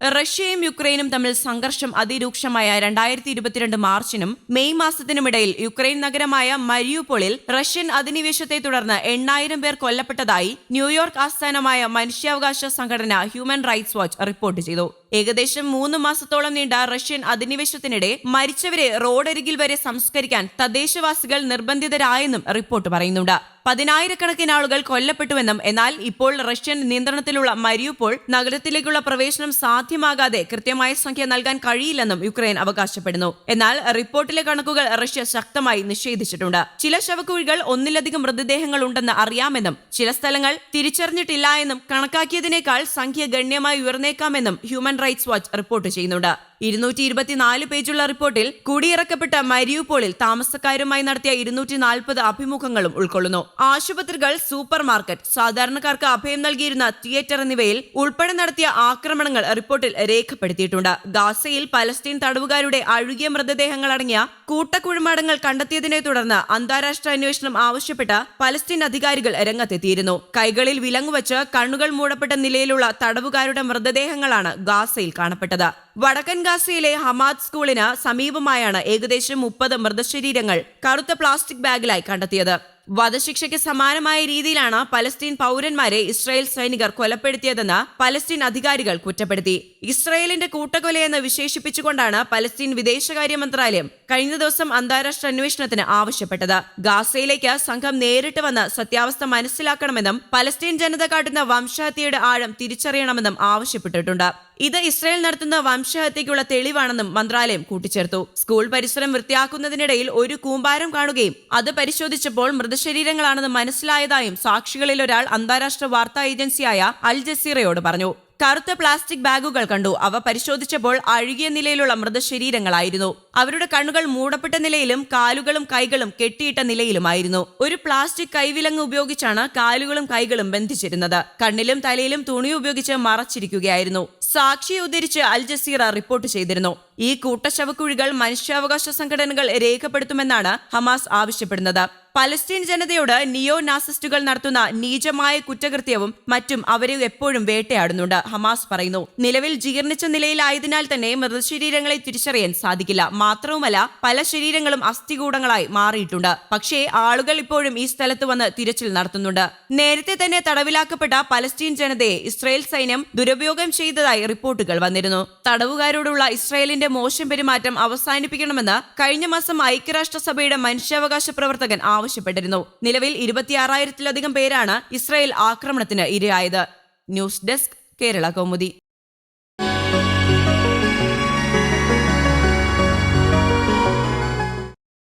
റഷ്യയും യുക്രൈനും തമ്മിൽ സംഘർഷം അതിരൂക്ഷമായ രണ്ടായിരത്തി ഇരുപത്തിരണ്ട് മാർച്ചിനും മെയ് മാസത്തിനുമിടയിൽ യുക്രൈൻ നഗരമായ മരിയുപോളിൽ റഷ്യൻ അധിനിവേശത്തെ തുടർന്ന് എണ്ണായിരം പേർ കൊല്ലപ്പെട്ടതായി ന്യൂയോർക്ക് ആസ്ഥാനമായ മനുഷ്യാവകാശ സംഘടന ഹ്യൂമൻ റൈറ്റ്സ് വാച്ച് റിപ്പോർട്ട് ചെയ്തു. ഏകദേശം മൂന്ന് മാസത്തോളം നീണ്ട റഷ്യൻ അധിനിവേശത്തിനിടെ മരിച്ചവരെ റോഡരികിൽ വരെ സംസ്കരിക്കാൻ തദ്ദേശവാസികൾ നിർബന്ധിതരായെന്നും റിപ്പോർട്ട് പറയുന്നുണ്ട്. പതിനായിരക്കണക്കിന് ആളുകൾ കൊല്ലപ്പെട്ടുവെന്നും എന്നാൽ ഇപ്പോൾ റഷ്യൻ നിയന്ത്രണത്തിലുള്ള മരിയുപ്പോൾ നഗരത്തിലേക്കുള്ള പ്രവേശനം സാധ്യമാകാതെ കൃത്യമായ സംഖ്യ നൽകാൻ കഴിയില്ലെന്നും യുക്രൈൻ അവകാശപ്പെടുന്നു. എന്നാൽ റിപ്പോർട്ടിലെ കണക്കുകൾ റഷ്യ ശക്തമായി നിഷേധിച്ചിട്ടുണ്ട്. ചില ശവക്കുഴികൾ ഒന്നിലധികം മൃതദേഹങ്ങൾ ഉണ്ടെന്ന് അറിയാമെന്നും ചില സ്ഥലങ്ങൾ തിരിച്ചറിഞ്ഞിട്ടില്ല എന്നും കണക്കാക്കിയതിനേക്കാൾ സംഖ്യ ഗണ്യമായി ഉയർന്നേക്കാമെന്നും ഹ്യൂമൻ റൈറ്റ്സ് വാച്ച് റിപ്പോർട്ട് ചെയ്യുന്നുണ്ട്. ഇരുന്നൂറ്റി ഇരുപത്തിനാല് പേജുള്ള റിപ്പോർട്ടിൽ കുടിയിറക്കപ്പെട്ട മരിയുപോളിൽ താമസക്കാരുമായി നടത്തിയ ഇരുന്നൂറ്റി നാൽപ്പത് അഭിമുഖങ്ങളും ഉൾക്കൊള്ളുന്നു. ആശുപത്രികൾ സൂപ്പർ മാർക്കറ്റ് സാധാരണക്കാർക്ക് അഭയം നൽകിയിരുന്ന തിയേറ്റർ എന്നിവയിൽ ഉൾപ്പെടെ നടത്തിയ ആക്രമണങ്ങൾ റിപ്പോർട്ടിൽ രേഖപ്പെടുത്തിയിട്ടുണ്ട്. ഗാസയിൽ പലസ്തീൻ തടവുകാരുടെ അഴുകിയ മൃതദേഹങ്ങൾ അടങ്ങിയ കൂട്ടക്കുഴിമാടങ്ങൾ കണ്ടെത്തിയതിനെ തുടർന്ന് അന്താരാഷ്ട്ര അന്വേഷണം ആവശ്യപ്പെട്ട് പലസ്തീൻ അധികാരികൾ രംഗത്തെത്തിയിരുന്നു. കൈകളിൽ വിലങ്ങുവച്ച് കണ്ണുകൾ മൂടപ്പെട്ട നിലയിലുള്ള തടവുകാരുടെ മൃതദേഹങ്ങളാണ് ഗാസയിൽ കാണപ്പെട്ടത്. വടക്കൻ ഗാസയിലെ ഹമാദ് സ്കൂളിന് സമീപമായാണ് ഏകദേശം മുപ്പത് മൃതശരീരങ്ങൾ കറുത്ത പ്ലാസ്റ്റിക് ബാഗിലായി കണ്ടെത്തിയത്. വധശിക്ഷയ്ക്ക് സമാനമായ രീതിയിലാണ് പലസ്തീൻ പൗരന്മാരെ ഇസ്രായേൽ സൈനികർ കൊലപ്പെടുത്തിയതെന്ന് പലസ്തീൻ അധികാരികൾ കുറ്റപ്പെടുത്തി. ഇസ്രായേലിന്റെ കൂട്ടക്കൊലയെന്ന് വിശേഷിപ്പിച്ചുകൊണ്ടാണ് പലസ്തീൻ വിദേശകാര്യ മന്ത്രാലയം കഴിഞ്ഞ ദിവസം അന്താരാഷ്ട്ര അന്വേഷണത്തിന് ആവശ്യപ്പെട്ടത്. ഗാസയിലേക്ക് സംഘം നേരിട്ട് വന്ന് സത്യാവസ്ഥ മനസ്സിലാക്കണമെന്നും പലസ്തീൻ ജനത കാട്ടുന്ന വംശഹത്യയുടെ ആഴം തിരിച്ചറിയണമെന്നും ആവശ്യപ്പെട്ടിട്ടുണ്ട്. ഇത് ഇസ്രായേൽ നടത്തുന്ന വംശഹത്യയ്ക്കുള്ള തെളിവാണെന്നും മന്ത്രാലയം കൂട്ടിച്ചേർത്തു. സ്കൂൾ പരിസരം വൃത്തിയാക്കുന്നതിനിടയിൽ ഒരു കൂമ്പാരം കാണുകയും അത് പരിശോധിച്ചപ്പോൾ മൃതശരീരങ്ങളാണെന്ന് മനസ്സിലായതായും സാക്ഷികളിൽ ഒരാൾ അന്താരാഷ്ട്ര വാർത്താ ഏജൻസിയായ അൽ ജസീറയോട് പറഞ്ഞു. കറുത്ത പ്ലാസ്റ്റിക് ബാഗുകൾ കണ്ടു. അവ പരിശോധിച്ചപ്പോൾ അഴുകിയ നിലയിലുള്ള മൃതശരീരങ്ങളായിരുന്നു. അവരുടെ കണ്ണുകൾ മൂടപ്പെട്ട നിലയിലും കാലുകളും കൈകളും കെട്ടിയിട്ട നിലയിലുമായിരുന്നു. ഒരു പ്ലാസ്റ്റിക് കൈവിലങ്ങ് ഉപയോഗിച്ചാണ് കാലുകളും കൈകളും ബന്ധിച്ചിരുന്നത്. കണ്ണിലും തലയിലും തുണി ഉപയോഗിച്ച് മറച്ചിരിക്കുകയായിരുന്നു. സാക്ഷിയെ ഉദ്ധരിച്ച് അൽ ജസീറ റിപ്പോർട്ട് ചെയ്തിരുന്നു. ഈ കൂട്ടശവക്കുഴികൾ മനുഷ്യാവകാശ സംഘടനകൾ രേഖപ്പെടുത്തുമെന്നാണ് ഹമാസ് ആവശ്യപ്പെടുന്നത്. പലസ്തീൻ ജനതയോട് നിയോ നാസിസ്റ്റുകൾ നടത്തുന്ന നീചമായ കുറ്റകൃത്യവും മറ്റും അവരെ എപ്പോഴും വേട്ടയാടുന്നുണ്ട് ഹമാസ് പറയുന്നു. നിലവിൽ ജീർണിച്ച നിലയിലായതിനാൽ തന്നെ മൃതശരീരങ്ങളെ തിരിച്ചറിയാൻ സാധിക്കില്ല. മാത്രവുമല്ല പല ശരീരങ്ങളും അസ്ഥികൂടങ്ങളായി മാറിയിട്ടുണ്ട്. പക്ഷേ ആളുകൾ ഇപ്പോഴും ഈ സ്ഥലത്ത് വന്ന് തിരച്ചിൽ നടത്തുന്നുണ്ട്. നേരത്തെ തന്നെ തടവിലാക്കപ്പെട്ട പലസ്തീൻ ജനതയെ ഇസ്രായേൽ സൈന്യം ദുരുപയോഗം ചെയ്തതായി റിപ്പോർട്ടുകൾ വന്നിരുന്നു. തടവുകാരോടുള്ള ഇസ്രായേലിന്റെ മോശം പെരുമാറ്റം അവസാനിപ്പിക്കണമെന്ന് കഴിഞ്ഞ മാസം ഐക്യരാഷ്ട്രസഭയുടെ മനുഷ്യാവകാശ പ്രവർത്തകൻ ആവശ്യപ്പെട്ടിരുന്നു. നിലവിൽ ഇരുപത്തിയാറായിരത്തിലധികം പേരാണ് ഇസ്രായേൽ ആക്രമണത്തിന് ഇരയായത്. News desk Kerala Kaumudi.